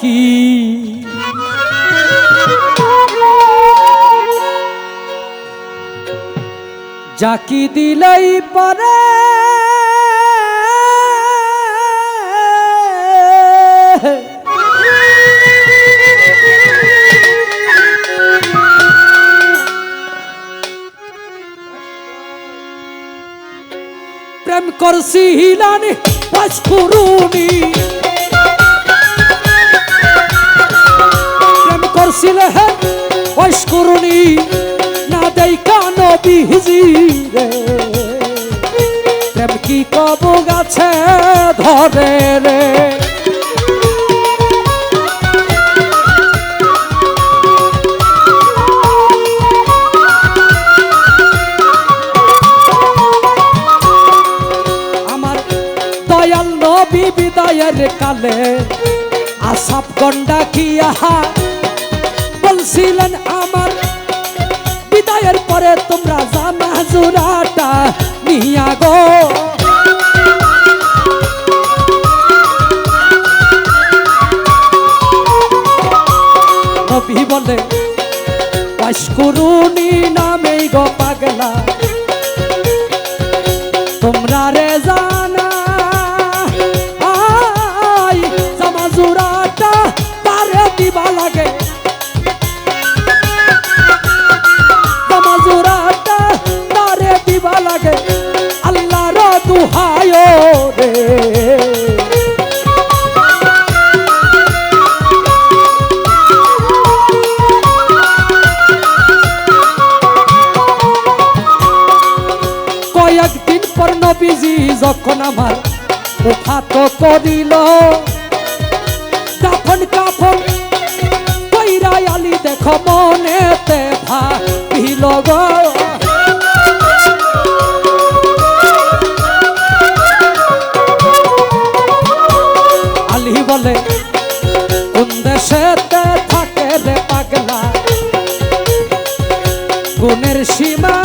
কি জাকি দিলেই পারে। প্রেম করছি হিলানি পাঁচ করুনি করছিলে হে করুনি না দেই কান বিহিজি রে। প্রেম কি কব গাছে ধরে রে? বিদায়ের কালে আসাপ গন্ডা কি আহা বলছিলেন আমার। বিদায়ের পরে তোমরা জামা জোড়াটা নিয়া গো। বলে করুনি নামেই গো পাগলা। কয়েকদিন পর নবীজি যখন আমার উফাত করিল, কাফন কাফন কইরাই আলি দেখো মনেতে ভাবিল আলি বলে, কোন থাকে রে পাগলা? গুণের সীমানা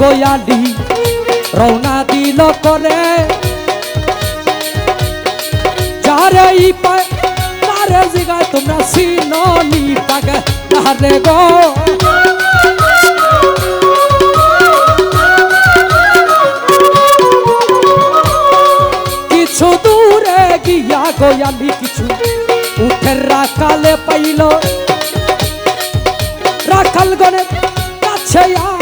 গয়ালি রওনা দিল করে। যারে ই পায়, তারে জিগায় তোমরা সিননি পাগে তারে গো। কিছু দূরে গিয়া গয়ালি কিছু উঠের রাখালে পাইল। রাখাল গনে কাছে আলি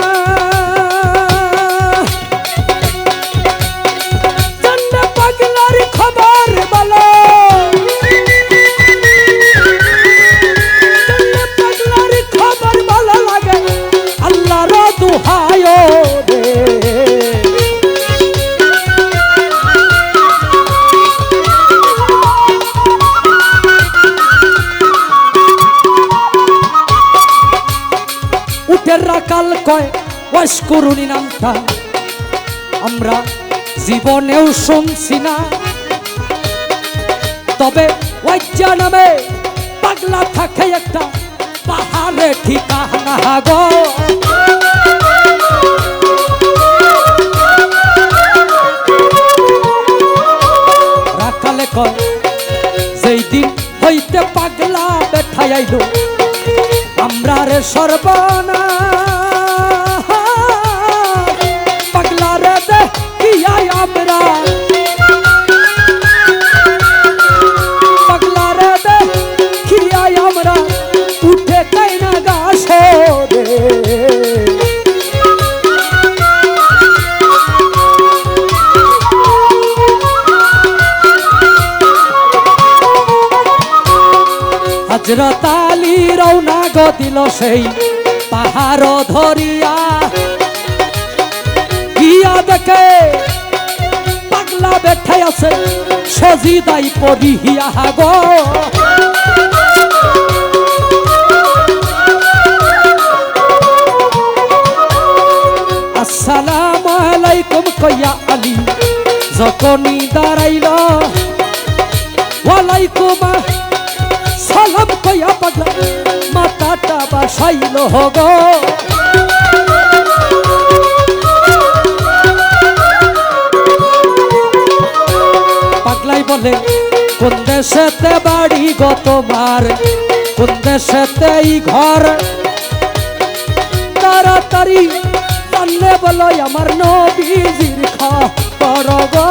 ওয়াস করুনি নামটা। আমরা জীবনেও শুনছি না। তবে ওয়াজ্জা নামে পাগলা থাকে একটা পাহাড়ে ঠিকানা গো। হজরত আলী রওনা গো সেই পাহাড় ধরিয়া। গিয়া দেখে পাগলা বেঠে আছে সজিদাই পড়িয়া গো। আসসালামু আলাইকুম কইয়া আলী, যখনই দাঁড়াইল, ওয়ালাইকুম কইয়া পাগলা, মাথাটা বাসাইল গো পাগলাই বলে, কোন দেশেতে বাড়ি গতবার কোন দেশেতে এই ঘর? তাড়াতাড়ি জানলে বলো, আমার নবীজির খবর গো।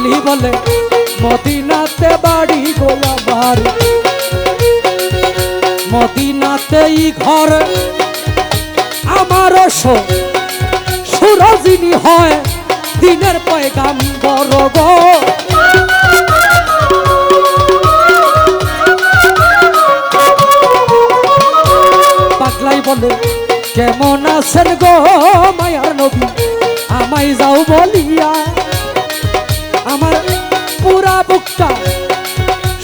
আলী বলে, মদিনাতে বাড়ি গো আমার মদিনাতেই ঘর আমারও সুরজিনী হয়, দিনের পয়গাম বড় গো পাগলাই বলে, কেমন আছেন গো মায়ার নবী? আমায় যাও বলিয়া আমার পুরা বুকটা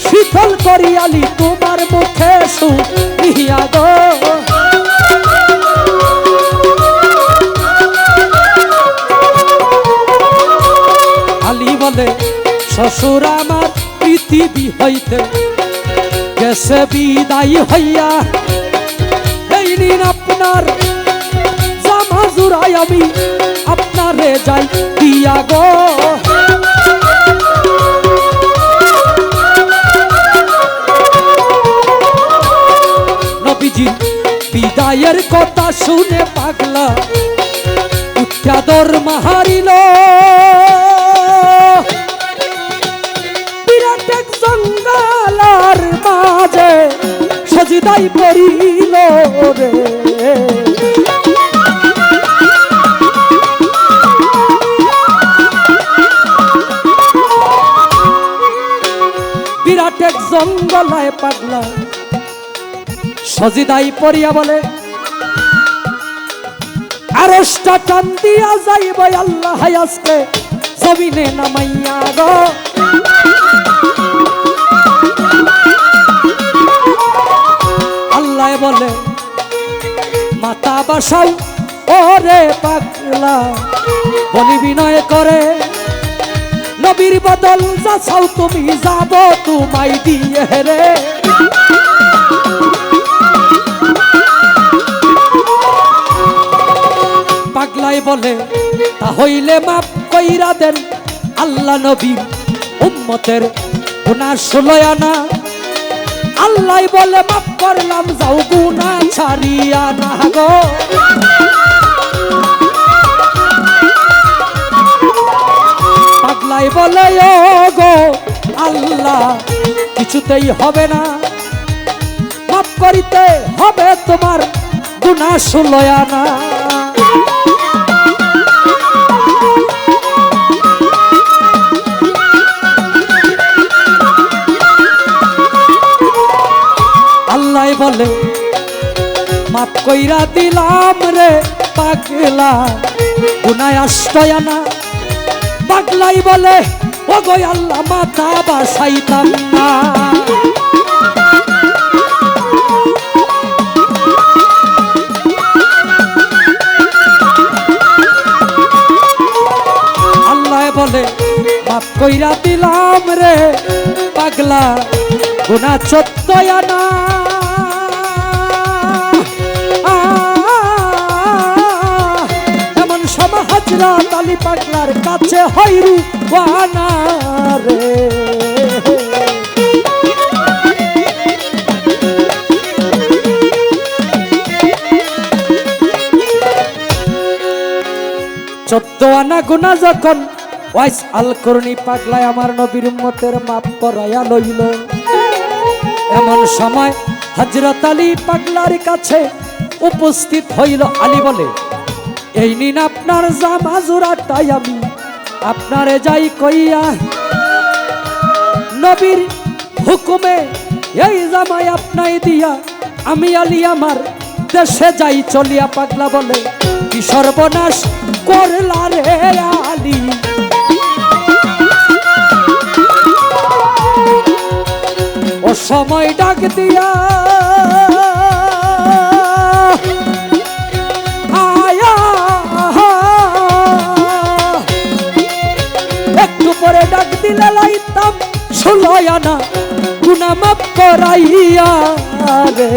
শীতল করিয়ালি তোমার মুখে শুনিয়া গো। আলী বলে, শ্বশুর আমার পৃথিবী হইতে গেছে বিদায় হইয়া। এই নিন আপনার জামা জুড়াই আমি আপনারে যাই দিয়া গো। বিদায়ের কথা শুনে পাগলা উচ্চাদর মাহারিল। বিরাট এক জঙ্গালার মাঝে সজিদাই পড়িল রে। বিরাট এক জঙ্গলায় পাগলা সজিদাই পড়িয়া বলে আরসটা টান দিয়া যাইব আল্লাহ আজকে, জমিনে নামাইয়া গো আল্লাহ বলে, মাতা বাসাও ওরে পাগলা, বলি বিনয় করে, নবীর বদল যাচাও তুমি যাব তোমায় দিয়ে রে। পাগলাই বলে, তা হইলে মাপ কইরা দেন আল্লাহ নবী উম্মতের গুনাহ ষোলো আনা। আল্লাহ বলে মাপ করলাম, যাও গুনা ছাড়িয়া না গো। পাগলাই বলে ও গো আল্লাহ, কিছুতেই হবে না। মাপ করিতে হবে তোমার গুনা ষোলো আনা। বলে মাপ কইরা দিলাম রে পাগলা, গুনায় আষ্টয়ানা পাগলাই বলে ও গো আল্লাহ, মাথা বাসাইতাম না। বলে মাপ কইরা দিলাম রে পাগলা গুনা চত্বয়ানা এমন সব হাজরা তালি পাগলার কাছে হইরু বানা রে। চোদ্দ আনা গুনা যখন ওয়াইস আল করুনি পাগলায় আমার নবীর উম্মতের মাপ করাইয়া লইল। এমন সময় হজরত আলী পাগলার কাছে উপস্থিত হইল আলী বলে এই নিন আপনার জামা জোড়াটাই আমি। আপনারে যাই কইয়া, নবীর হুকুমে এই জামাই আপনাই দিয়া, আমি আলি আমার দেশে যাই চলিয়া পাগলা বলে। কি সর্বনাশ করলা রে আলী। ও সময় ডাক দিয়া দিলে লাইতাম ষোলয় আনা করাইয়া রে।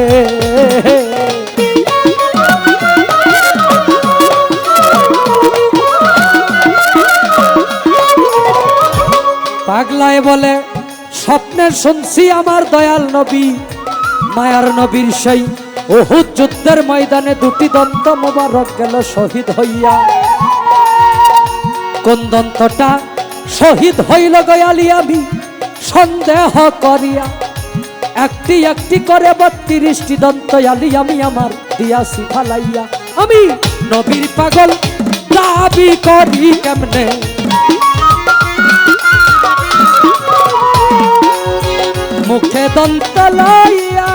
পাগলায় বলে, স্বপ্নে শুনছি আমার দয়াল নবী, মায়ার নবীর সেই ওহুদ যুদ্ধের ময়দানে দুটি দন্ত মোবারক গেল শহীদ হইয়া। কোন দন্তটা শহীদ হইল গয়ালি আমি, সন্দেহ করিয়া। একটি একটি করে বত্রিশটি দন্ত আলি আমি আমার দিয়াছি ফালাইয়া আমি নবীর পাগল, দাবি করি কেমনে? মুখে দন্ত লইয়া,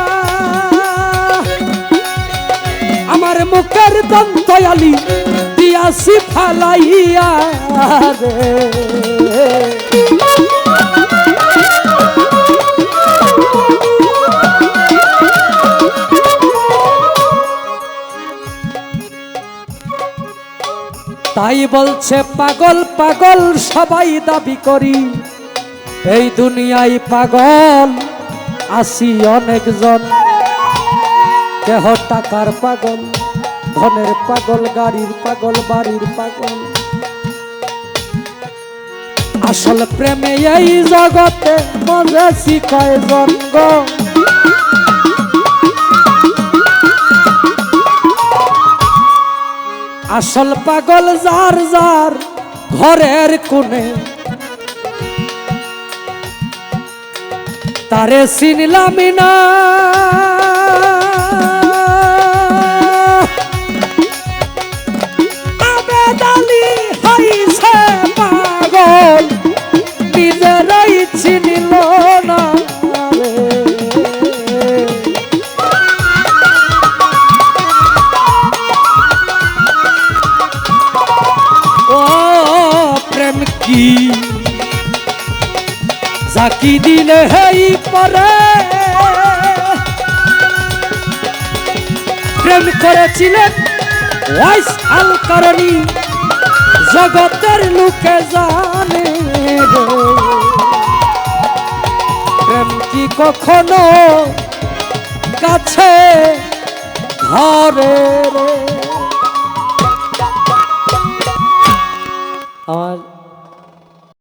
আমার মুখের দন্ত আলি দিয়াছি ফালাইয়া রে। তাই বলছে, পাগল পাগল, সবাই দাবি করি। এই দুনিয়ায় পাগল আসি অনেকজন। কেহ টাকার পাগল ধনের পাগল, গাড়ির পাগল, বাড়ির পাগল। আসল প্রেমে এই জগতে মজা শিখায় জন্ম। আসল পাগল যার যার ঘরের কোণে। তারে চিনলামি না। জাকি দিলে হেই পরে। প্রেম করেছিলেন ওয়াইস আল কারণী জগতের লোকে জানে প্রেম কি কখনো কাছে ধরে রে? আমার